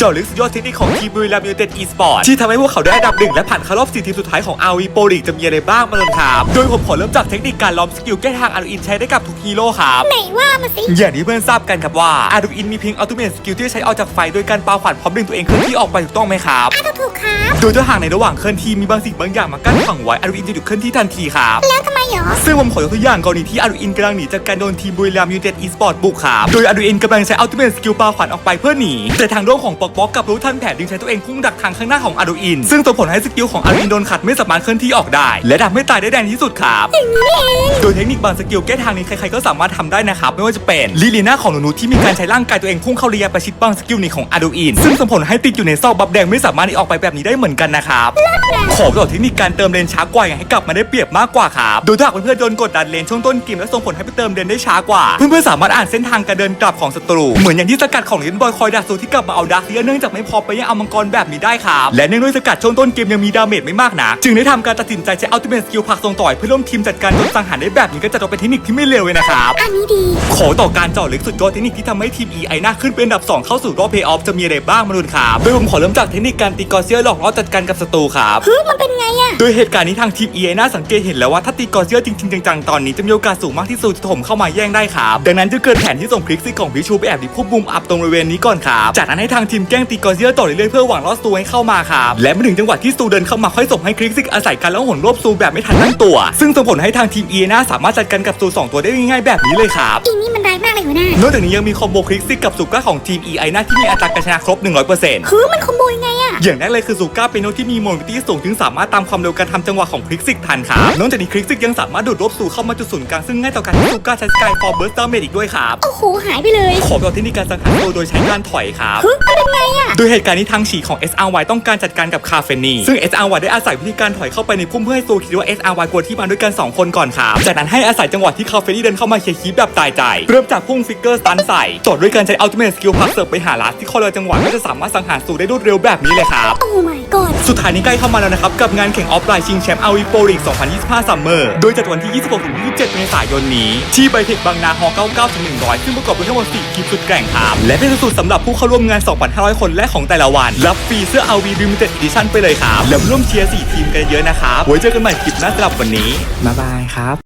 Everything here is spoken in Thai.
เจาะลึกสุดยอดเทคนิคของทีมบุรีรัมย์ยูไนเต็ดอีสปอร์ตที่ทำให้พวกเขาได้อันดับหนึ่งและผ่านเข้ารอบสี่ทีมสุดท้ายของอาวีโปรลีกจะมีอะไรบ้างมาลองถามโดยผมขอเริ่มจากเทคนิคการล้อมสกิลแก้ทางอารูอินใช้ได้กับทุกฮีโร่ครับไหนว่ามาสิ อย่างที่เพื่อนทราบกันครับว่าอารูอินมีเพียงอัลติเมทสกิลที่ใช้ออกจากไฟโดยการปาขวัญพร้อมดึงตัวเองเคลื่อนที่ออกไปถูกต้องไหมครับอะถูกถูกครับ โดยถ้าหากในระหว่างเคลื่อนที่มีบางสิ่งบางอย่างมากั้นขวางไว้อารูอินจะหยุดเคลื่อนที่ทันทีครับแล้วทำไมหรอซึ่งผมขอยกตัวอย่างกรณีที่อารูอินกำลังหนีจากการโดนทีมบุรีรัมย์ยูไนเต็ดอีสปอร์ตบุกครับโดยอารูอินกำลังใช้อัลติเมทสกิลปาขวัญออกไปเพื่อหนีแต่ทางด้านของปอกป๊อกกับรู้ทันแผนดึงใช้ตัวเองพุ่งดักทางข้างหน้าของอารูอิน ซึ่งส่งผลให้สกิลของอารูอินโดนขัดไม่สามารถเคลื่อนที่ออกได้ และทำให้ตายได้แดงที่สุดครับโดยเทคนิคบางสกิลแก้ทางนี้ใครๆก็สามารถทำได้นะครับไม่ว่าจะเป็นลิลีน่าของหนูที่มีการใช้ร่างกายตัวเองพุ่งเข้าระยะประชิดบางสกิลนี้ของอาดูอิน ซึ่งส่งผลให้ติดอยู่ในซอกบับแดงไม่สามารถออกไปแบบนี้ได้เหมือนกันนะครับขอบต่อเทคนิคการเติมเลนช้ากว่าอย่างให้กลับมาได้เปรียบมากกว่าครับโดยถ้าหากเพื่อนๆโดนกดดันเลนช่วงต้นเกมและส่งผลให้ไปเติมเลนได้ช้ากว่า เพื่อนๆสามารถอ่านเส้นทางการเดินกลับของศัตรูเหมือนอย่างที่สกัดของเลนบอยคอยดักสูที่กลับมาเอาดาร์คเลียเนื่องจากไม่พอไปยังเอามังกรแบบนี้ได้ครับ และเนื่องด้วยสกัดช่วงต้นเกมยังมีดาเมจไม่มากนะจึงได้ทำการตัดสินใจใช้อัลติเมทสกิลผลักส่งต่อยเพื่อร่วมทีมจัดการจนสังหารได้แบบนี้ก็จะเป็นเทคนิคที่ไม่เลวเลยนะครับอันนี้ดีขอต่อการเจาะลึกสุดยอดเทคนิคที่ทำให้ทีม EI น่าขึ้นเป็นอันดับ 2 เข้าสู่รอบเพย์ออฟจะมีอะไรบ้างมาดูกันครับโดยผมขอเริ่มจากเทคนิคการตีกอร์เซียหลอกล่อจัดการกับศัตรูครับเฮ้ยมันเป็นไงอะโดยเหตุการณ์นี้ทางทีม EI น่าสังเกตเห็นแล้วว่าถ้าตีกอร์เซียจริงๆจังๆตอนนี้จะมีโอกาสสูงมากที่สุดจะถมเข้ามาแย่งได้ครับดังนั้นจะเกิดแผนที่ส่งคลิกซิกของพิชูไปแอบดิพุ่มบุมอัพตรงบริเวณนี้ก่อนครับจากนั้นให้ทางทีมแกล้งตีกอร์เซียต่อเรื่อยๆเพื่อหวังล่อซูให้เข้ามาครับและเมื่อถึงจังหวะที่ซูเดินเข้ามาค่อยส่งให้คลิกซิกอาศัยการล่องหนรวบซูแบบไม่ทันตั้งตัว ซึ่งส่งผลให้ทางทีมเอน่าสามารถจัดการกับซูสองตัวได้ง่ายๆแบบนี้เลยครับอีนี่ มันร้ายมากเลยหัวหน้านอกจากนี้ยังมีคอมโบคลิกซิกกับซูก้าของทีม EI น่าที่มีอัตราการชนะครบ 100%เฮ้ยมันคอมโบยังไงอะอย่างแรกเลยคือซูก้าเป็นโนตที่มีโมบิลิตี้สูงถึงสามารถตามความเร็วการทำจังหวะของคลิกซิกทันครับนอกจากนี้คลิกซิกยังสามารถดูดรวบสู่เข้ามาจุดศูนย์กลางซึ่งง่ายต่อการที่ซูก้าใช้สกายฟอร์เบิร์สดาเมจอีกด้วยครับโอ้โหหายไปเลยขอบอกที่นี่การสังหารโซโดยใช้การถอยครับเฮ้ยมันเป็นไงอะโดยเหตุการณ์นี้ทางฉีกของ SRY ต้องการจัดการกับคาเฟนีซึ่ง SRY ได้อาศัยวิธีการถอยเข้าไปในพุ่มเพื่อให้ซูคิดว่า SRY กลัวที่มาด้วยกัน 2 คนก่อนครับจากนั้นให้อาศัยจังหวะที่คาเฟนีเดินเข้ามาเคลียร์คีปแบบตายใจเริ่มจากพุ่งฟิกเกอร์สตันใส่ต่อด้วยการใช้อัลติเมทสกิลพักเสิร์ฟไปหาลัสที่คอยรอจังหวะก็จะสามารถสังหารซูได้รวดเร็วแบบนี้เลยครับโอ้ my god สุดท้ายนี้ใกล้เข้ามาแล้วนะครับ กับงานแข่งออฟไลน์ชิงแชมป์อาวีโปรลีก2025 ซัมเมอร์ โดยจัดวันที่ 26ถึง27 เมษายนนี้ ที่ไบเทคบางนาฮอ99ถึง100 ซึ่งประกอบด้วยทั้งหมด4ทีมสุดแกร่งครับ และเป็นสุดๆสำหรับผู้เข้าร่วมงาน 2,500 คนแรกของแต่ละวัน รับฟรีเสื้อ RV Limited Edition ไปเลยครับ แล้วร่วมเชียร์ 4 ทีมกันเยอะนะครับไว้เจอกันใหม่คลิปหน้าสำหรับวันนี้บ๊ายบายครับ